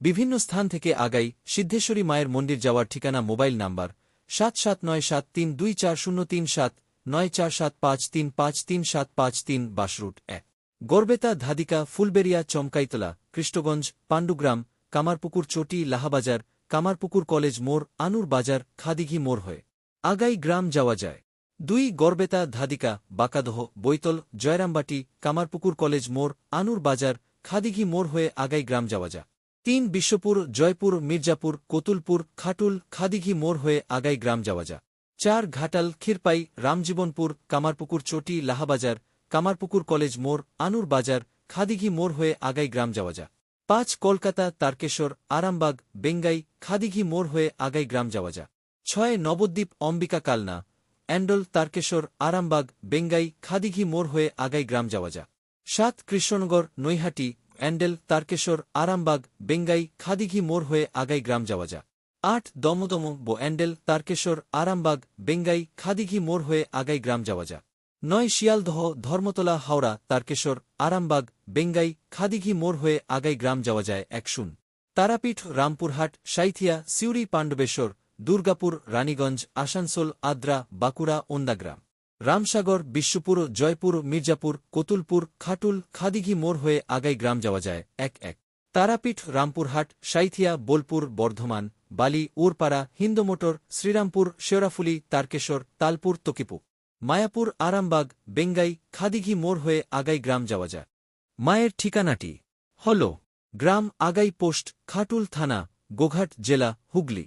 বিভিন্ন স্থান থেকে আগাই সিদ্ধেশ্বরী মায়ের মন্দির যাওয়ার ঠিকানা মোবাইল নাম্বার সাত সাত নয়, সাত তিন দুই, চার শূন্য তিন, সাত নয়, চার সাত পাঁচ তিন পাঁচ তিন, সাত পাঁচ তিন, বাসরুট এক। গড়বেতা, ধাদিকা ফুলবেরিয়া চমকাইতলা, কৃষ্ণগঞ্জ, পাণ্ডুগ্রাম, কামারপুকুর, চটি, লাহাবাজার, কামারপুকুর কলেজ মোড়, আনুর বাজার, খাদিঘি মোড় হয়ে। আগাই গ্রাম যাওয়া যায়। দুই, গড়বেতা, ধাদিকা, বাকাদহ, বৈতল, জয়রামবাটি, কামারপুকুর কলেজ মোড়, আনুর বাজার, খাদিঘি মোড় হয়ে আগাই গ্রাম যাওয়া যায়। তিন বিশ্বপুর, জয়পুর, মির্জাপুর, কতুলপুর, খাটুল, খাদিঘি মোড় হয়ে আগাই গ্রাম যাওয়া যা। চার ঘাটাল, ক্ষীরপাই, রামজীবনপুর, কামারপুকুর চটি, লাহাবাজার, কামারপুকুর কলেজ মোড়, আনুর বাজার, খাদিঘি মোড় হয়ে আগাই গ্রাম যাওয়া যা। পাঁচ কলকাতা, তারকেশ্বর, আরামবাগ, বেঙ্গাই, খাদিঘি মোড় হয়ে আগাই গ্রাম যাওয়া যা। ছয় নবদ্বীপ, অম্বিকা কালনা, অ্যান্ডল, তারকেশ্বর, আরামবাগ, বেঙ্গাই, খাদিঘি মোড় হয়ে আগাই গ্রাম যাওয়া যা। সাত কৃষ্ণনগর, নৈহাটি অ্যান্ডেল, তারকেশ্বর, আরামবাগ, বেঙ্গাই, খাদিঘি মোড় হয়ে আগাই গ্রাম যাওয়া যা আট দমদম বো অ্যান্ডেল, তারকেশ্বর, আরামবাগ, বেঙ্গাই, খাদিঘি মোড় হয়ে আগাই গ্রাম যাওয়া যা নয় শিয়ালদহ, ধর্মতলা, হাওড়া, তারকেশ্বর, আরামবাগ, বেঙ্গাই, খাদিঘি মোড় হয়ে আগাই গ্রাম যাওয়া যায় এক শূন্য তারাপীঠ, রামপুরহাট, সাইথিয়া, সিউড়ি, পাণ্ডবেশ্বর, দুর্গাপুর, রানীগঞ্জ, আসানসোল, আদ্রা, বাঁকুড়া, ওন্দাগ্রাম। রামসাগর বিশ্বপুর জয়পুর, মির্জাপুর, কতুলপুর, খাটুল, খাদিঘি মোড় হয়ে আগাই গ্রাম যাওয়া যায়, এক এক। তারাপীঠ, রামপুরহাট, সাইথিয়া, বোলপুর, বর্ধমান, বালি, উরপাড়া, হিন্দমোটর, শ্রীরামপুর শেওরাফুলি তারকেশ্বর, তালপুর, তকিপু। মায়াপুর, আরামবাগ, বেঙ্গাই, খাদিঘি মোড় হয়ে আগাই গ্রাম যাওয়া যায়। মায়ের ঠিকানাটি হল গ্রাম আগাই পোস্ট, খাটুল থানা, গোঘাট জেলা, হুগলি।